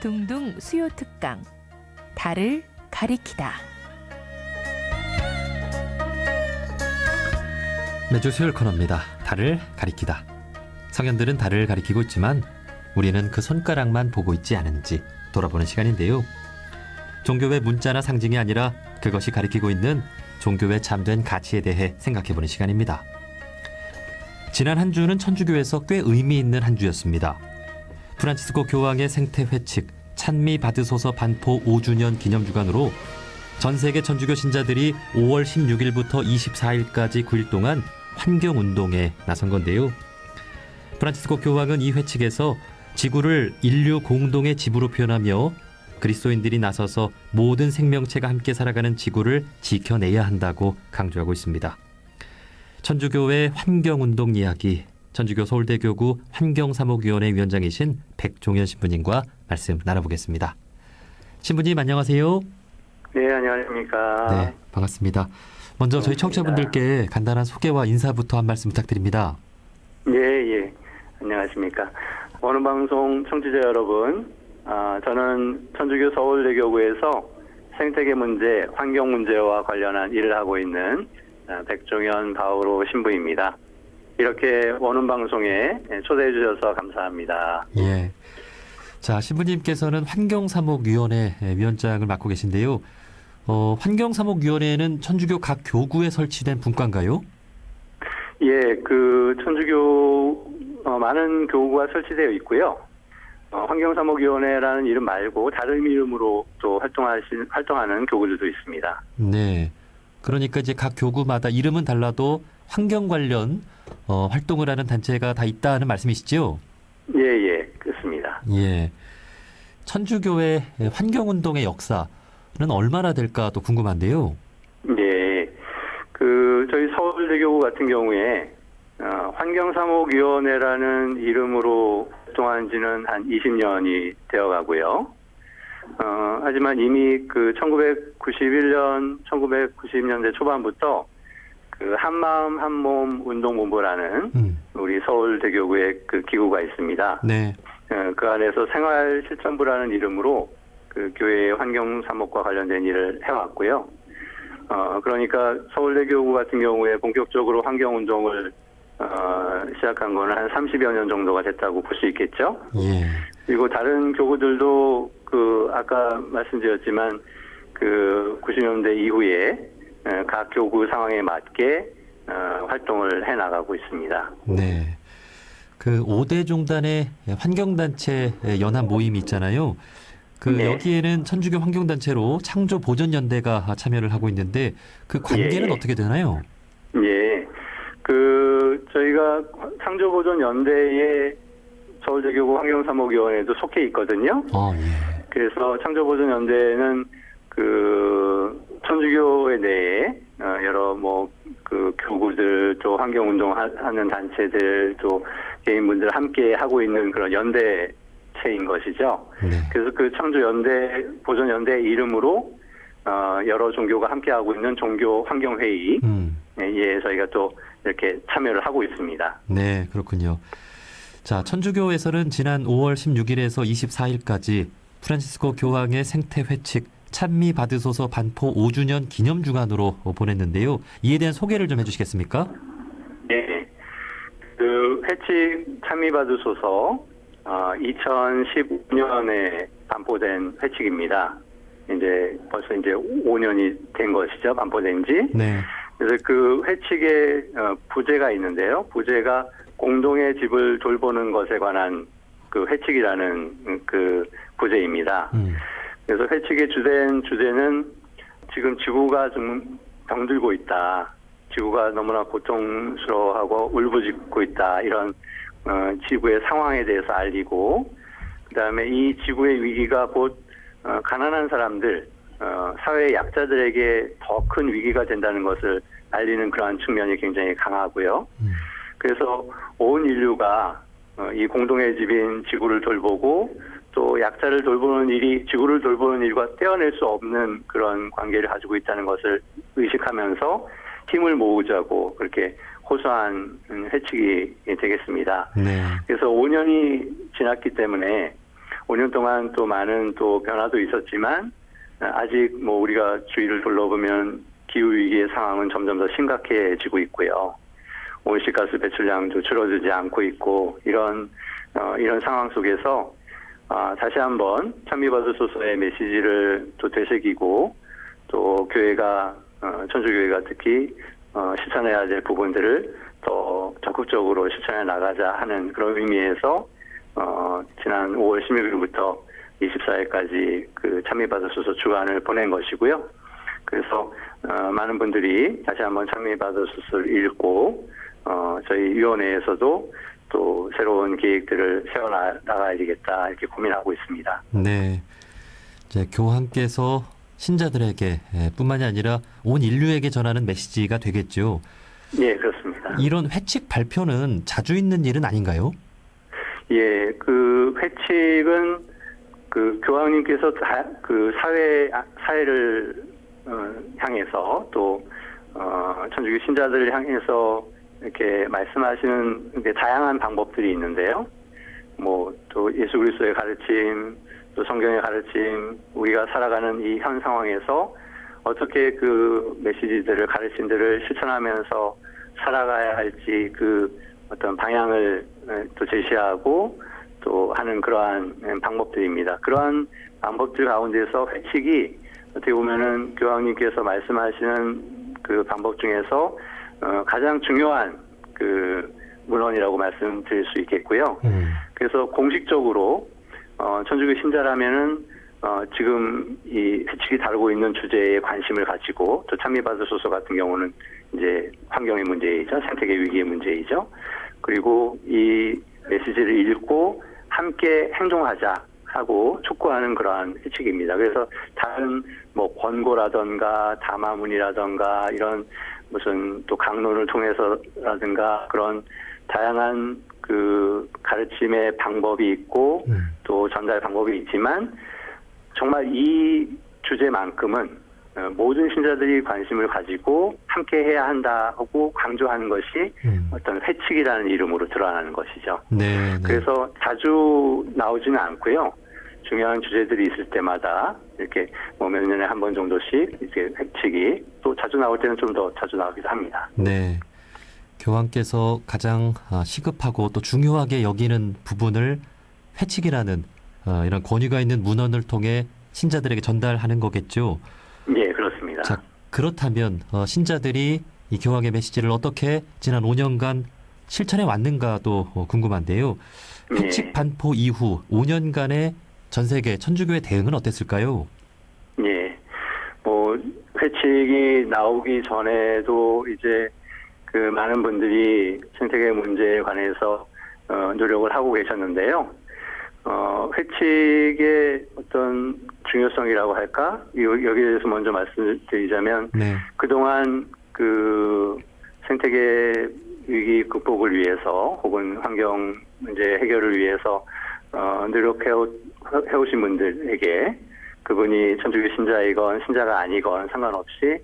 둥둥 수요 특강 달을 가리키다. 매주 수요일 코너입니다. 달을 가리키다. 성현들은 달을 가리키고 있지만 우리는 그 손가락만 보고 있지 않은지 돌아보는 시간인데요. 종교의 문자나 상징이 아니라 그것이 가리키고 있는 종교의 참된 가치에 대해 생각해보는 시간입니다. 지난 한 주는 천주교에서 꽤 의미 있는 한 주였습니다. 프란치스코 교황의 생태 회칙 찬미 받으소서 반포 5주년 기념 주간으로 전 세계 천주교 신자들이 5월 16일부터 24일까지 9일 동안 환경 운동에 나선 건데요. 프란치스코 교황은 이 회칙에서 지구를 인류 공동의 집으로 표현하며 그리스도인들이 나서서 모든 생명체가 함께 살아가는 지구를 지켜내야 한다고 강조하고 있습니다. 천주교의 환경 운동 이야기, 천주교 서울대교구 환경사목위원회 위원장이신 백종현 신부님과 말씀 나눠보겠습니다. 신부님 안녕하세요. 네, 안녕하십니까. 네, 반갑습니다. 먼저 저희. 청취자분들께 간단한 소개와 인사부터 한 말씀 부탁드립니다. 예, 예. 안녕하십니까. 오늘 방송 청취자 여러분, 아, 저는 천주교 서울대교구에서 생태계 문제, 환경 문제와 관련한 일을 하고 있는 아, 백종현 바오로 신부입니다. 이렇게 원음 방송에 초대해 주셔서 감사합니다. 예. 자, 신부님께서는 환경사목위원회 위원장을 맡고 계신데요. 어, 환경사목위원회는 천주교 각 교구에 설치된 분과인가요? 예, 그 천주교 어, 많은 교구가 설치되어 있고요. 어, 환경사목위원회라는 이름 말고 다른 이름으로 또 활동하신 활동하는 교구들도 있습니다. 네. 그러니까 이제 각 교구마다 이름은 달라도 환경 관련 어, 활동을 하는 단체가 다 있다는 말씀이시죠? 예, 예, 그렇습니다. 예. 천주교의 환경운동의 역사는 얼마나 될까도 궁금한데요. 예, 그 저희 서울대교구 같은 경우에 어, 환경사목위원회라는 이름으로 활동한 지는 한 20년이 되어 가고요. 어, 하지만 이미 그 1991년, 1990년대 초반부터 그 한마음 한몸 운동본부라는 음. 우리 서울대교구의 그 기구가 있습니다. 네. 어, 그 안에서 생활 실천부라는 이름으로 그 교회 환경 사목과 관련된 일을 해왔고요. 어, 그러니까 서울대교구 같은 경우에 본격적으로 환경 운동을 어, 시작한 거는 한 30여 년 정도가 됐다고 볼 수 있겠죠. 예. 그리고 다른 교구들도 그 아까 말씀드렸지만 그 90년대 이후에 어, 각 교구 상황에 맞게 어, 활동을 해 나가고 있습니다. 네. 그 5대 종단의 환경단체 연합 모임이 있잖아요. 그 네. 여기에는 천주교 환경단체로 창조 보전 연대가 참여를 하고 있는데 그 관계는 예. 어떻게 되나요? 예. 그 저희가 창조보존 연대에 서울대교구 환경사목위원회도 속해 있거든요. 어, 예. 그래서 창조보존 연대는 그 천주교에 대해 어, 여러 뭐 그 교구들 또 환경운동하는 단체들 또 개인분들 함께 하고 있는 그런 연대체인 것이죠. 네. 그래서 그 창조 연대 보존 연대 이름으로 어, 여러 종교가 함께 하고 있는 종교 환경 회의 음. 예, 저희가 또 이렇게 참여를 하고 있습니다. 네, 그렇군요. 자, 천주교에서는 지난 5월 16일에서 24일까지 프란치스코 교황의 생태 회칙 찬미 받으소서 반포 5주년 기념 주간으로 보냈는데요. 이에 대한 소개를 좀 해주시겠습니까? 네. 그 회칙 참여받으소서 어, 2015년에 반포된 회칙입니다. 이제 벌써 이제 5년이 된 것이죠. 반포된 지. 네. 그래서 그 회칙에 어, 부제가 있는데요. 부제가 공동의 집을 돌보는 것에 관한 그 회칙이라는 음, 그 부제입니다. 음. 그래서 회칙의 주된 주제는 지금 지구가 좀 병들고 있다. 지구가 너무나 고통스러워하고 울부짖고 있다. 이런 어, 지구의 상황에 대해서 알리고 그다음에 이 지구의 위기가 곧 어, 가난한 사람들, 어, 사회 약자들에게 더 큰 위기가 된다는 것을 알리는 그러한 측면이 굉장히 강하고요. 음. 그래서 온 인류가 어, 이 공동의 집인 지구를 돌보고 또 약자를 돌보는 일이 지구를 돌보는 일과 떼어낼 수 없는 그런 관계를 가지고 있다는 것을 의식하면서 힘을 모으자고 그렇게 호소한 음, 회칙이 되겠습니다. 네. 그래서 5년이 지났기 때문에 5년 동안 또 많은 또 변화도 있었지만 어, 아직 뭐 우리가 주위를 둘러보면 기후 위기의 상황은 점점 더 심각해지고 있고요. 온실가스 배출량도 줄어들지 않고 있고 이런 어, 이런 상황 속에서 아, 다시 한번 찬미받으소서의 메시지를 또 되새기고 또 교회가 어, 천주교회가 특히 어, 실천해야 될 부분들을 더 적극적으로 실천해 나가자 하는 그런 의미에서 어, 지난 5월 16일부터 24일까지 그 찬미받으소서 주간을 보낸 것이고요. 그래서 어, 많은 분들이 다시 한번 찬미받으소서를 읽고 어, 저희 위원회에서도 또 새로운 계획들을 세워 나가야 되겠다 이렇게 고민하고 있습니다. 네. 이제 교황께서 신자들에게 예, 뿐만이 아니라 온 인류에게 전하는 메시지가 되겠죠. 예, 그렇습니다. 이런 회칙 발표는 자주 있는 일은 아닌가요? 예, 그 회칙은 그 교황님께서 다, 그 사회 아, 사회를 어, 향해서 또 어, 천주교 신자들을 향해서 이렇게 말씀하시는 다양한 방법들이 있는데요. 뭐 또 예수 그리스도의 가르침, 또 성경의 가르침, 우리가 살아가는 이 현 상황에서 어떻게 그 메시지들을 가르침들을 실천하면서 살아가야 할지 그 어떤 방향을 에, 또 제시하고 또 하는 그러한 에, 방법들입니다. 그러한 방법들 가운데서 회칙이 어떻게 보면은 교황님께서 말씀하시는 그 방법 중에서 어, 가장 중요한 그 문헌이라고 말씀드릴 수 있겠고요. 음. 그래서 공식적으로 어, 천주교 신자라면은 어, 지금 이 회칙이 다루고 있는 주제에 관심을 가지고 또 찬미받으소서 같은 경우는 이제 환경의 문제이죠, 생태계 위기의 문제이죠. 그리고 이 메시지를 읽고 함께 행동하자 하고 촉구하는 그러한 회칙입니다. 그래서 다른 뭐 권고라던가 담화문이라던가 이런 무슨 또 강론을 통해서라든가 그런 다양한 그 가르침의 방법이 있고 음. 또 전달 방법이 있지만 정말 이 주제만큼은 어, 모든 신자들이 관심을 가지고 함께 해야 한다 하고 강조하는 것이 음. 어떤 회칙이라는 이름으로 드러나는 것이죠. 네, 네. 그래서 자주 나오지는 않고요. 중요한 주제들이 있을 때마다 이렇게 뭐 몇 년에 한 번 정도씩 이제 회칙이 또 자주 나올 때는 좀 더 자주 나오기도 합니다. 네. 교황께서 가장 아, 시급하고 또 중요하게 여기는 부분을 회칙이라는 어, 이런 권위가 있는 문헌을 통해 신자들에게 전달하는 거겠죠. 예, 그렇습니다. 자, 그렇다면 어, 신자들이 이 교황의 메시지를 어떻게 지난 5년간 실천해 왔는가도 어, 궁금한데요. 회칙 예. 반포 이후 5년간의 전 세계 천주교의 대응은 어땠을까요? 예. 뭐 회칙이 나오기 전에도 이제 그 많은 분들이 생태계 문제에 관해서 어, 노력을 하고 계셨는데요. 어, 회칙의 어떤 중요성이라고 할까? 이- 여기에 대해서 먼저 말씀드리자면 네. 그동안 그 생태계 위기 극복을 위해서 혹은 환경 문제 해결을 위해서 어, 노력해 오신 분들에게 그분이 천주교 신자이건 신자가 아니건 상관없이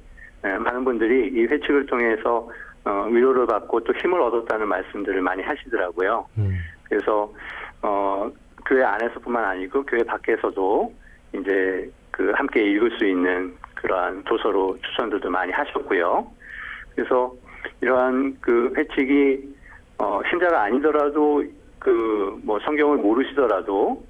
에, 많은 분들이 이 회칙을 통해서 어, 위로를 받고 또 힘을 얻었다는 말씀들을 많이 하시더라고요. 음. 그래서 어 교회 안에서뿐만 아니고 교회 밖에서도 이제 그 함께 읽을 수 있는 그러한 도서로 추천들도 많이 하셨고요. 그래서 이러한 그 회칙이 어 신자가 아니더라도 그 뭐 성경을 모르시더라도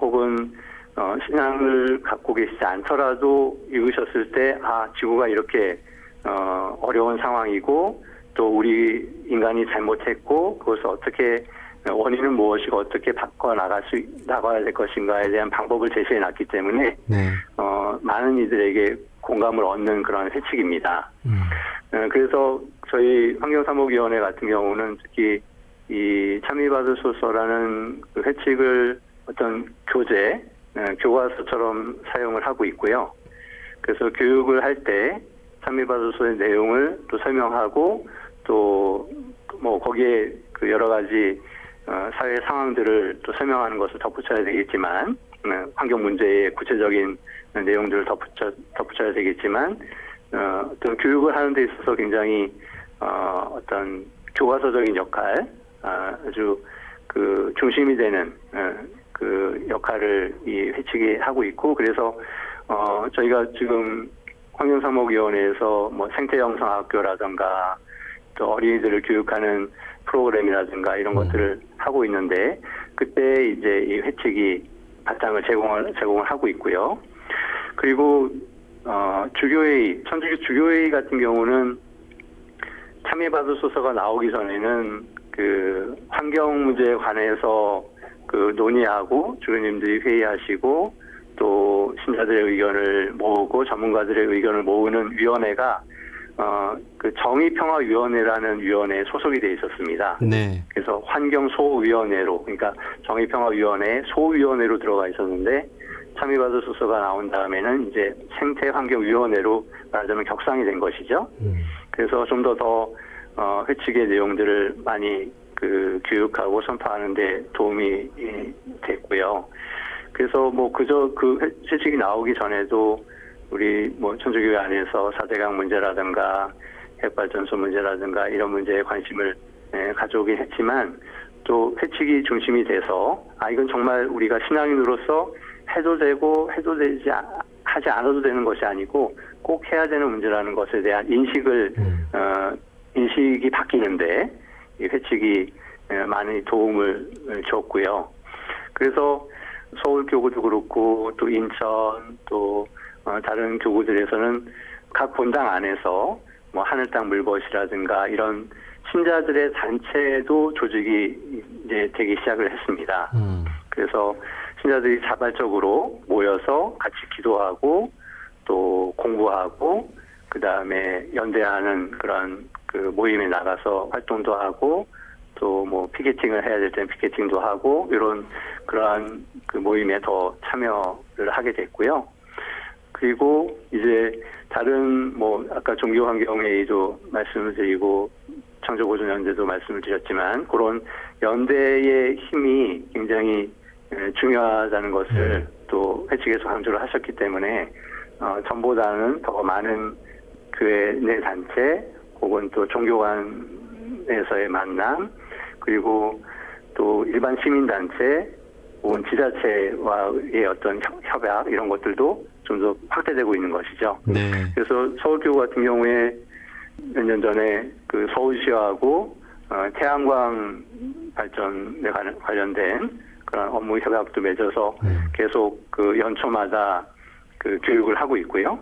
혹은 어 신앙을 갖고 계시지 않더라도 읽으셨을 때 아 지구가 이렇게 어 어려운 상황이고 또 우리 인간이 잘못했고 그것을 어떻게 원인은 무엇이고 어떻게 바꿔 나갈 수 나가야 될 것인가에 대한 방법을 제시해 놨기 때문에 네. 어 많은 이들에게 공감을 얻는 그런 회칙입니다. 음. 어, 그래서 저희 환경사목위원회 같은 경우는 특히 이 참여받으소서라는 그 회칙을 어떤 교재, 어, 교과서처럼 사용을 하고 있고요. 그래서 교육을 할 때 참여받으소서의 내용을 또 설명하고 또 뭐 거기에 그 여러 가지 어, 사회 상황들을 또 설명하는 것을 덧붙여야 되겠지만 어, 환경 문제의 구체적인 내용들을 덧붙여 덧붙여야 되겠지만 어, 어떤 교육을 하는 데 있어서 굉장히 어, 어떤 교과서적인 역할 아, 아주 그 중심이 되는 어, 그그 역할을 이 회칙이 하고 있고 그래서 어 저희가 지금 환경사목위원회에서 뭐 생태영상학교라든가 또 어린이들을 교육하는 프로그램이라든가 이런 것들을 하고 있는데 그때 이제 이 회칙이 바탕을 제공을 제공을 하고 있고요. 그리고 어 주교회의 천주교 주교회의 같은 경우는 참여받으소서가 나오기 전에는 그 환경 문제에 관해서 그 논의하고 주교님들이 회의하시고 또 신자들의 의견을 모으고 전문가들의 의견을 모으는 위원회가 어 그 정의평화위원회라는 위원회에 소속이 돼 있었습니다. 네. 그래서 환경소위원회로 그러니까 정의평화위원회 소위원회로 들어가 있었는데 참여받으소서가 나온 다음에는 이제 생태환경위원회로 말하자면 격상이 된 것이죠. 음. 그래서 좀 더더 어, 회칙의 내용들을 많이 그 교육하고 선포하는데 도움이 이, 됐고요. 그래서 뭐 그저 그 회- 회칙이 나오기 전에도 우리 뭐 천주교회 안에서 사대강 문제라든가 핵발전소 문제라든가 이런 문제에 관심을 예, 가져오긴 했지만 또 회칙이 중심이 돼서 아 이건 정말 우리가 신앙인으로서 해도 되고 해도 되지 아- 하지 않아도 되는 것이 아니고 꼭 해야 되는 문제라는 것에 대한 인식을 음. 어, 인식이 바뀌는데 이 회칙이 에, 많이 도움을 줬고요. 그래서 서울 교구도 그렇고 또 인천 또 어, 다른 교구들에서는 각 본당 안에서 뭐 하늘 땅 물벗이라든가 이런 신자들의 단체도 조직이 이제 되기 시작을 했습니다. 음. 그래서 신자들이 자발적으로 모여서 같이 기도하고 또 공부하고 그 다음에 연대하는 그런 그 모임에 나가서 활동도 하고 또 뭐 피켓팅을 해야 될 때는 피켓팅도 하고 이런 그러한 그 모임에 더 참여를 하게 됐고요. 그리고 이제 다른 뭐 아까 종교 환경 회의도 말씀을 드리고 창조 보존 연대도 말씀을 드렸지만 그런 연대의 힘이 굉장히 에, 중요하다는 것을 또 회칙에서 강조를 하셨기 때문에 어, 전보다는 더 많은 교회 내 단체 혹은 또 종교관에서의 만남 그리고 또 일반 시민 단체 혹은 지자체와의 어떤 협- 협약 이런 것들도 좀 더 확대되고 있는 것이죠. 네. 그래서 서울교구 같은 경우에 몇 년 전에 그 서울시하고 어, 태양광 발전에 관- 관련된 그런 업무 협약도 맺어서 음. 계속 그 연초마다 그 교육을 하고 있고요.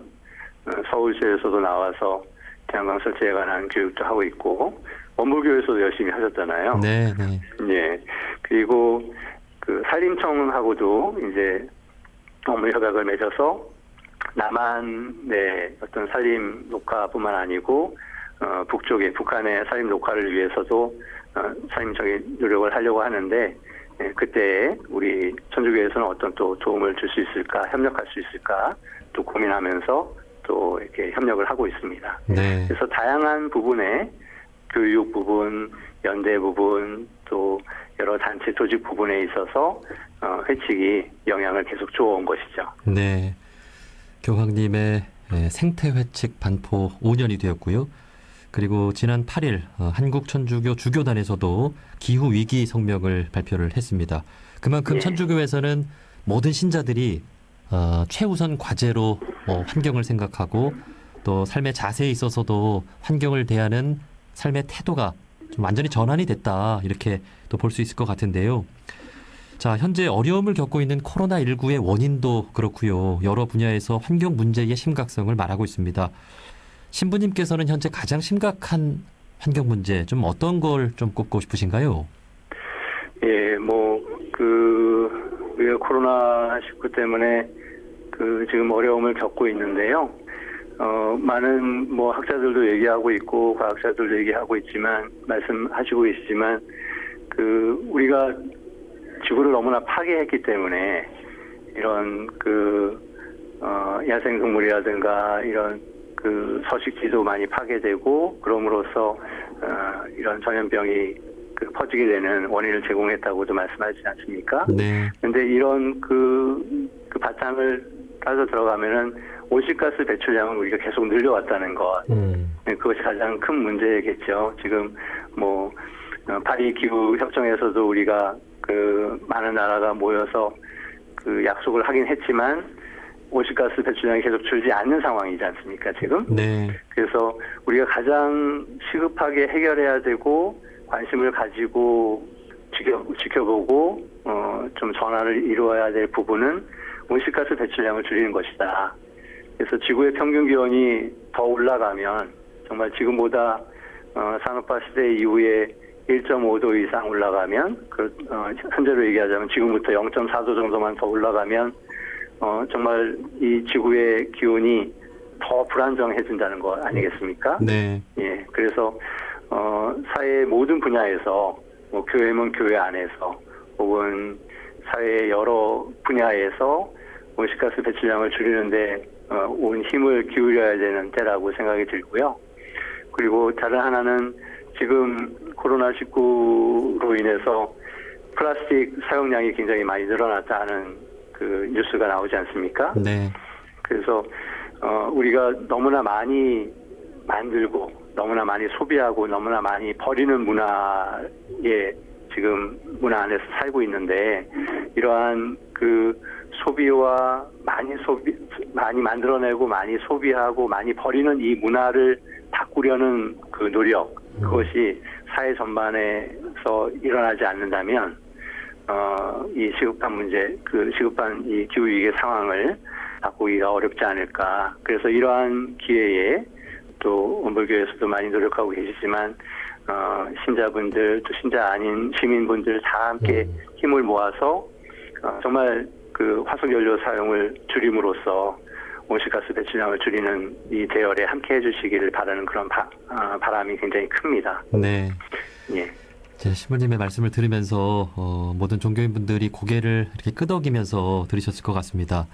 어, 서울시에서도 나와서 태양광 설치에 관한 교육도 하고 있고 원불교에서도 열심히 하셨잖아요. 네, 네. 예. 그리고 그 산림청하고도 이제 업무 협약을 맺어서 남한의 어떤 산림 녹화뿐만 아니고 어, 북쪽의 북한의 산림 녹화를 위해서도 어, 산림청이 노력을 하려고 하는데 예, 그때 우리 천주교에서는 어떤 또 도움을 줄 수 있을까 협력할 수 있을까 또 고민하면서 또 이렇게 협력을 하고 있습니다. 네. 그래서 다양한 부분에 교육 부분, 연대 부분, 또 여러 단체 조직 부분에 있어서 어, 회칙이 영향을 계속 주어온 것이죠. 네. 교황님의 예, 생태 회칙 반포 5년이 되었고요. 그리고 지난 8일 어, 한국 천주교 주교단에서도 기후 위기 성명을 발표를 했습니다. 그만큼 예. 천주교에서는 모든 신자들이 어, 최우선 과제로 어, 환경을 생각하고 또 삶의 자세에 있어서도 환경을 대하는 삶의 태도가 좀 완전히 전환이 됐다 이렇게 또 볼 수 있을 것 같은데요. 자, 현재 어려움을 겪고 있는 코로나 19의 원인도 그렇고요. 여러 분야에서 환경 문제의 심각성을 말하고 있습니다. 신부님께서는 현재 가장 심각한 환경 문제 좀 어떤 걸 좀 꼽고 싶으신가요? 예, 뭐, 그, 우리가 코로나 19 때문에 그 지금 어려움을 겪고 있는데요. 어, 많은 뭐 학자들도 얘기하고 있고 과학자들도 얘기하고 있지만, 말씀하시고 계시지만, 그, 우리가 지구를 너무나 파괴했기 때문에 이런 그, 어, 야생 동물이라든가 이런 그 서식지도 많이 파괴되고, 그럼으로써, 어, 이런 전염병이 그 퍼지게 되는 원인을 제공했다고도 말씀하시지 않습니까? 네. 근데 이런 그, 그 바탕을 따져 들어가면은 온실가스 배출량은 우리가 계속 늘려왔다는 것. 음. 네, 그것이 가장 큰 문제겠죠. 지금 뭐 어, 파리 기후 협정에서도 우리가 그 많은 나라가 모여서 그 약속을 하긴 했지만 온실가스 배출량이 계속 줄지 않는 상황이지 않습니까 지금? 네. 그래서 우리가 가장 시급하게 해결해야 되고 관심을 가지고 지켜, 지켜보고 어, 좀 전환을 이루어야 될 부분은 온실가스 배출량을 줄이는 것이다. 그래서 지구의 평균 기온이 더 올라가면 정말 지금보다 어, 산업화 시대 이후에 1.5도 이상 올라가면 그, 어, 현재로 얘기하자면 지금부터 0.4도 정도만 더 올라가면 어, 정말 이 지구의 기온이 더 불안정해진다는 거 아니겠습니까? 네. 예, 그래서 어, 사회 모든 분야에서 뭐 교회면 교회 안에서 혹은 사회 여러 분야에서 온실가스 배출량을 줄이는데 어, 온 힘을 기울여야 되는 때라고 생각이 들고요. 그리고 다른 하나는 지금 코로나 19로 인해서 플라스틱 사용량이 굉장히 많이 늘어났다는 그 뉴스가 나오지 않습니까? 네. 그래서 어, 우리가 너무나 많이 만들고 너무나 많이 소비하고 너무나 많이 버리는 문화에 지금 문화 안에서 살고 있는데 이러한 그 소비와 많이 소비 많이 만들어내고 많이 소비하고 많이 버리는 이 문화를 바꾸려는 그 노력 그것이 사회 전반에서 일어나지 않는다면 어, 이 시급한 문제, 그 시급한 이 기후위기의 상황을 바꾸기가 어렵지 않을까. 그래서 이러한 기회에 또 원불교에서도 많이 노력하고 계시지만, 어, 신자분들, 또 신자 아닌 시민분들 다 함께 힘을 모아서, 어, 정말 그 화석연료 사용을 줄임으로써 온실가스 배출량을 줄이는 이 대열에 함께 해주시기를 바라는 그런 바, 어, 바람이 굉장히 큽니다. 네. 예. 제 신부님의 말씀을 들으면서 어, 모든 종교인분들이 고개를 이렇게 끄덕이면서 들으셨을 것 같습니다.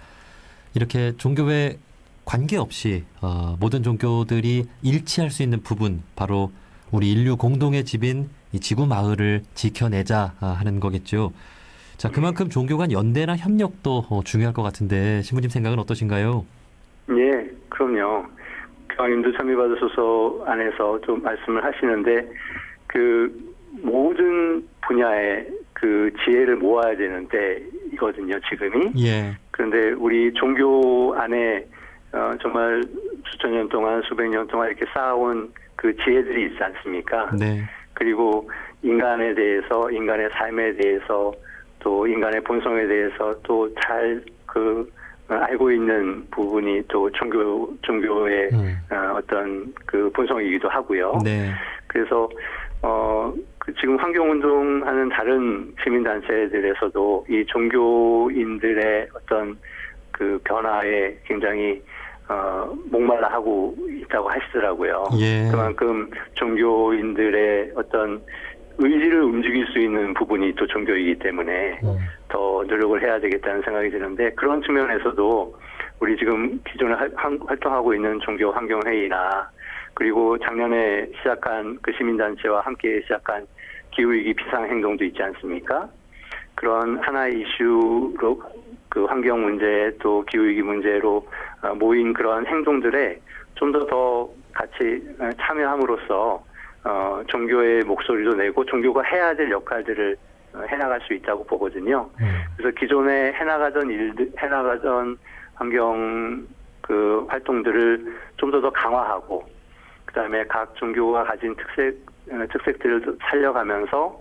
이렇게 종교에 관계없이 어, 모든 종교들이 일치할 수 있는 부분 바로 우리 인류 공동의 집인 이 지구 마을을 지켜내자 아, 하는 거겠죠. 자 그만큼 종교 간 연대나 협력도 어, 중요할 것 같은데 신부님 생각은 어떠신가요? 예, 그럼요. 교황님도 참여받으소서 안에서 좀 말씀을 하시는데 그 모든 분야의 그 지혜를 모아야 되는데 이거든요, 지금이. 예, 그런데 우리 종교 안에 어, 정말 수천 년 동안 수백 년 동안 이렇게 쌓아온 그 지혜들이 있지 않습니까? 네, 그리고 인간에 대해서 인간의 삶에 대해서 또 인간의 본성에 대해서 또 잘 그 알고 있는 부분이 또 종교 종교의 음. 어, 어떤 그 본성이기도 하고요. 네, 그래서 어, 그 지금 환경운동하는 다른 시민단체들에서도 이 종교인들의 어떤 그 변화에 굉장히 어, 목말라 하고 있다고 하시더라고요. 예, 그만큼 종교인들의 어떤 의지를 움직일 수 있는 부분이 또 종교이기 때문에 음. 더 노력을 해야 되겠다는 생각이 드는데 그런 측면에서도 우리 지금 기존에 활동하고 있는 종교 환경 회의나 그리고 작년에 시작한 그 시민단체와 함께 시작한 기후위기 비상행동도 있지 않습니까? 그런 하나의 이슈로 그 환경 문제 또 기후위기 문제로 어, 모인 그런 행동들에 좀 더더 같이 어, 참여함으로써 어, 종교의 목소리도 내고 종교가 해야 될 역할들을 어, 해나갈 수 있다고 보거든요. 음. 그래서 기존에 해나가던 일들, 해나가던 환경 그 활동들을 좀 더 더 강화하고, 그 다음에 각 종교가 가진 특색, 어, 특색들을 살려가면서,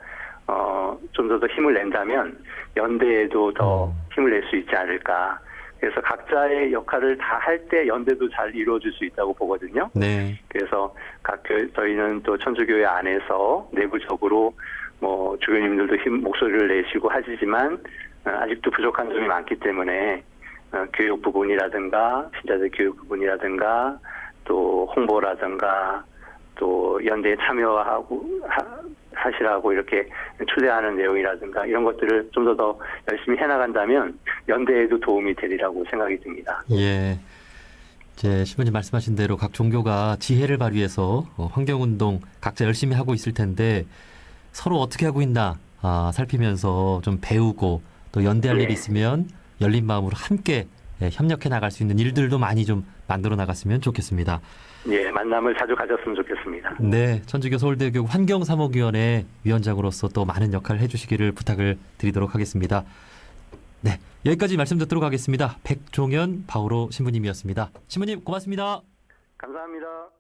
어, 좀 더 더 힘을 낸다면, 연대에도 더 음. 힘을 낼 수 있지 않을까. 그래서 각자의 역할을 다 할 때 연대도 잘 이루어질 수 있다고 보거든요. 네, 그래서 각 교회, 저희는 또 천주교회 안에서 내부적으로 뭐 주교님들도 힘 목소리를 내시고 하시지만 어, 아직도 부족한 점이 많기 때문에 어, 교육 부분이라든가 신자들 교육 부분이라든가 또 홍보라든가 또 연대에 참여하고 하, 하시라고 이렇게 초대하는 내용이라든가 이런 것들을 좀 더 더 열심히 해나간다면 연대에도 도움이 되리라고 생각이 듭니다. 예. 제 신부님 말씀하신 대로 각 종교가 지혜를 발휘해서 어, 환경운동 각자 열심히 하고 있을 텐데 서로 어떻게 하고 있나 아, 살피면서 좀 배우고 또 연대할 네. 일이 있으면 열린 마음으로 함께 예, 협력해 나갈 수 있는 일들도 많이 좀 만들어 나갔으면 좋겠습니다. 예, 만남을 자주 가졌으면 좋겠습니다. 네, 천주교 서울대교육 환경사목위원회 위원장으로서 또 많은 역할을 해주시기를 부탁을 드리도록 하겠습니다. 네, 여기까지 말씀 듣도록 하겠습니다. 백종현 바오로 신부님이었습니다. 신부님 고맙습니다. 감사합니다.